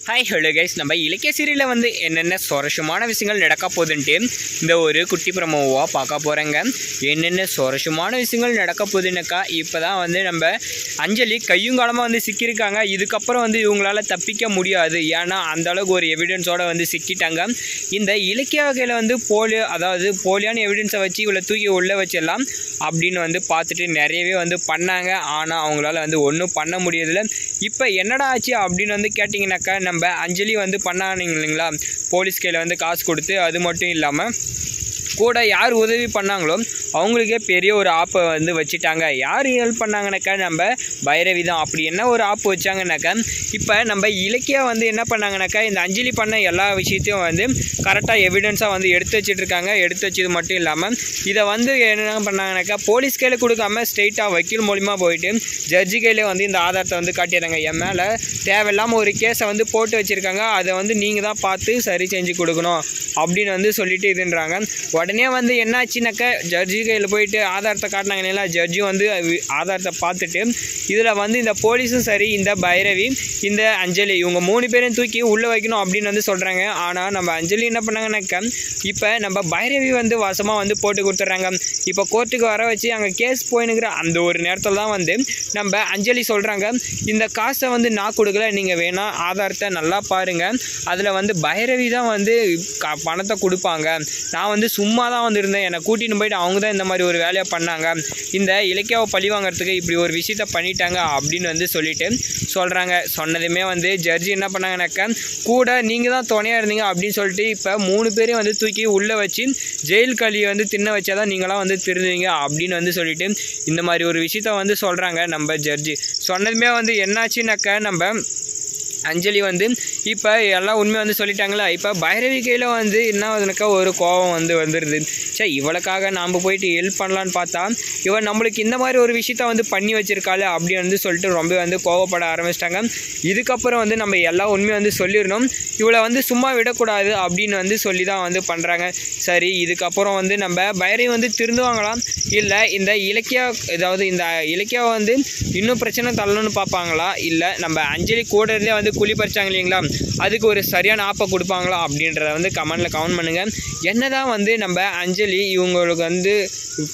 Hi hello guys நம்ம இலக்கிய சீரியலில் வந்து என்னென்ன சுவாரஸ்யமான விஷயங்கள் நடக்க போகுதுன்ட்டு இந்த ஒரு குட்டி பிரமோவாக பார்க்க போகிறேங்க என்னென்ன சுவாரஸ்யமான விஷயங்கள் நடக்க போகுதுன்னாக்கா இப்போ தான் வந்து நம்ம அஞ்சலி கையும் காலமாக வந்து சிக்கியிருக்காங்க. இதுக்கப்புறம் வந்து இவங்களால தப்பிக்க முடியாது. ஏன்னா அந்த அளவுக்கு ஒரு எவிடன்ஸோடு வந்து சிக்கிட்டாங்க. இந்த இலக்கிய வகையில் வந்து போலி அதாவது போலியான எவிடன்ஸை வச்சு இவளை தூக்கி உள்ளே வச்சிடலாம் அப்படின்னு வந்து பார்த்துட்டு நிறையவே வந்து பண்ணாங்க. ஆனால் அவங்களால வந்து ஒன்றும் பண்ண முடியதில்லை இப்போ என்னடா ஆச்சு அப்படின்னு வந்து கேட்டிங்கனாக்கா நம்ம அஞ்சலி வந்து பண்ணாங்க இல்லைங்களா? போலீஸ் கையில் வந்து காசு கொடுத்து அது மட்டும் இல்லாமல் கூட யார் உதவி பண்ணாங்களோ அவங்களுக்கே பெரிய ஒரு ஆப்பை வந்து வச்சுட்டாங்க. யார் ஹெல்ப் பண்ணாங்கனாக்கா நம்ம பைரவி தான். அப்படி என்ன ஒரு ஆப் வச்சாங்கனாக்கா இப்போ நம்ம இலக்கியா வந்து என்ன பண்ணாங்கனாக்கா இந்த அஞ்சலி பண்ண எல்லா விஷயத்தையும் வந்து கரெக்டாக எவிடன்ஸாக வந்து எடுத்து வச்சிட்டு இருக்காங்க எடுத்து வச்சது மட்டும் இல்லாமல் இதை வந்து என்ன பண்ணாங்கனாக்கா போலீஸ் கையில் கொடுக்காம ஸ்ட்ரெயிட்டாக வக்கீல் மூலிமா போயிட்டு ஜட்ஜி கையிலே வந்து இந்த ஆதாரத்தை வந்து காட்டிடுறாங்க. என் மேலே தேவையில்லாமல் ஒரு கேஸை வந்து போட்டு வச்சுருக்காங்க. அதை வந்து நீங்கள் தான் பார்த்து சரி செஞ்சு கொடுக்கணும் அப்படின்னு வந்து சொல்லிட்டு இதுன்றாங்க. உடனே உடனே வந்து என்னாச்சுனாக்கா ஜட்ஜி கையில் போயிட்டு ஆதாரத்தை காட்டினாங்கன்னா ஜட்ஜி வந்து ஆதாரத்தை பார்த்துட்டு இதில் வந்து இந்த போலீஸும் சரி இந்த பைரவி இந்த அஞ்சலி இவங்க மூணு பேரையும் தூக்கி உள்ளே வைக்கணும் அப்படின்னு வந்து சொல்கிறாங்க ஆனால் நம்ம அஞ்சலி என்ன பண்ணாங்கன்னாக்கா இப்போ நம்ம பைரவி வந்து வாசமாக வந்து போட்டு கொடுத்துட்றாங்க. இப்போ கோர்ட்டுக்கு வர வச்சு அங்கே கேஸ் போயினுங்கிற அந்த ஒரு நேரத்தில் தான் வந்து நம்ம அஞ்சலி சொல்கிறாங்க இந்த காசை வந்து நான் கொடுக்கல நீங்கள் வேணால் ஆதாரத்தை நல்லா பாருங்கள் அதில் வந்து பைரவி தான் வந்து க பணத்தை கொடுப்பாங்க. நான் வந்து சும்மா சும்மா தான் வந்திருந்தேன். என்னை கூட்டின்னு போயிட்டு அவங்க தான் இந்த மாதிரி ஒரு வேலையை பண்ணாங்க. இந்த இலக்கியாவை பழி வாங்குறதுக்கு இப்படி ஒரு விஷயத்த பண்ணிட்டாங்க அப்படின்னு வந்து சொல்லிட்டு சொல்கிறாங்க சொன்னதுமே வந்து ஜட்ஜி என்ன பண்ணாங்கனாக்கா கூட நீங்கள் தான் துணையாக இருந்தீங்க அப்படின்னு சொல்லிட்டு இப்போ மூணு பேரையும் வந்து தூக்கி உள்ளே வச்சு ஜெயில் களியை வந்து தின்ன வச்சாதான் நீங்களாம் வந்து திருந்தீங்க அப்படின்னு வந்து சொல்லிட்டு இந்த மாதிரி ஒரு விஷயத்த வந்து சொல்கிறாங்க நம்ம ஜட்ஜி. சொன்னதுமே வந்து என்னாச்சுனாக்கா நம்ம அஞ்சலி வந்து இப்போ எல்லாம் உண்மை வந்து சொல்லிட்டாங்களா? இப்போ பைரவி கையில் வந்து என்ன ஆகுதுனாக்கா ஒரு கோபம் வந்து வந்துடுது சே இவளுக்காக நாம் போயிட்டு ஹெல்ப் பண்ணலான்னு பார்த்தா இவன் நம்மளுக்கு இந்த மாதிரி ஒரு விஷயத்த வந்து பண்ணி வச்சிருக்காளே அப்படின்னு வந்து சொல்லிட்டு ரொம்ப வந்து கோவப்பட ஆரம்பிச்சிட்டாங்க. இதுக்கப்புறம் வந்து நம்ம எல்லா உண்மையும் வந்து சொல்லிடணும். இவளை வந்து சும்மா விடக்கூடாது அப்படின்னு வந்து சொல்லி தான் வந்து பண்ணுறாங்க சரி இதுக்கப்புறம் வந்து நம்ம பைரவி வந்து திருந்துவாங்களாம் இல்லை இந்த இலக்கியா அதாவது இந்த இலக்கியா வந்து இன்னும் பிரச்சனை தள்ளணும்னு பார்ப்பாங்களா? இல்லை நம்ம அஞ்சலி கூட இருந்தே வந்து குழி பறிச்சாங்க இல்லைங்களா? அதுக்கு ஒரு சரியான ஆப்பை கொடுப்பாங்களா அப்படின்றத வந்து கமெண்டில் கமெண்ட் பண்ணுங்கள் என்ன தான் வந்து நம்ம அஞ்சலி இவங்களுக்கு வந்து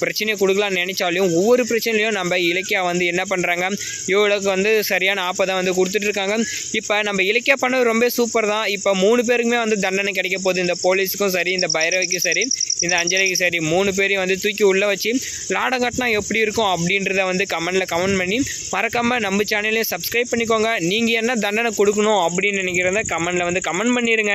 பிரச்சனையை கொடுக்கலாம்னு நினச்சாலையும் ஒவ்வொரு பிரச்சனையிலையும் நம்ம இலக்கியா வந்து என்ன பண்ணுறாங்க இவளுக்கு வந்து சரியான ஆப்பை தான் வந்து கொடுத்துட்ருக்காங்க இப்போ நம்ம இலக்கியா பண்ணது ரொம்ப சூப்பர் தான். இப்போ மூணு பேருக்குமே வந்து தண்டனை கிடைக்க போகுது. இந்த போலீஸுக்கும் சரி இந்த பைரவிக்கும் சரி இந்த அஞ்சலிக்கும் சரி மூணு பேரையும் வந்து தூக்கி உள்ளே வச்சு லாடம் கட்டினா எப்படி இருக்கும் அப்படின்றத வந்து கமெண்டில் கமெண்ட் பண்ணி மறக்காமல் நம்ம சேனலையும் சப்ஸ்கிரைப் பண்ணிக்கோங்க. நீங்கள் என்ன தண்டனை கொடுக்கணும் அப்படின்னு நினைக்கிறத கமெண்டில் வந்து கமெண்ட் பண்ணிடுங்க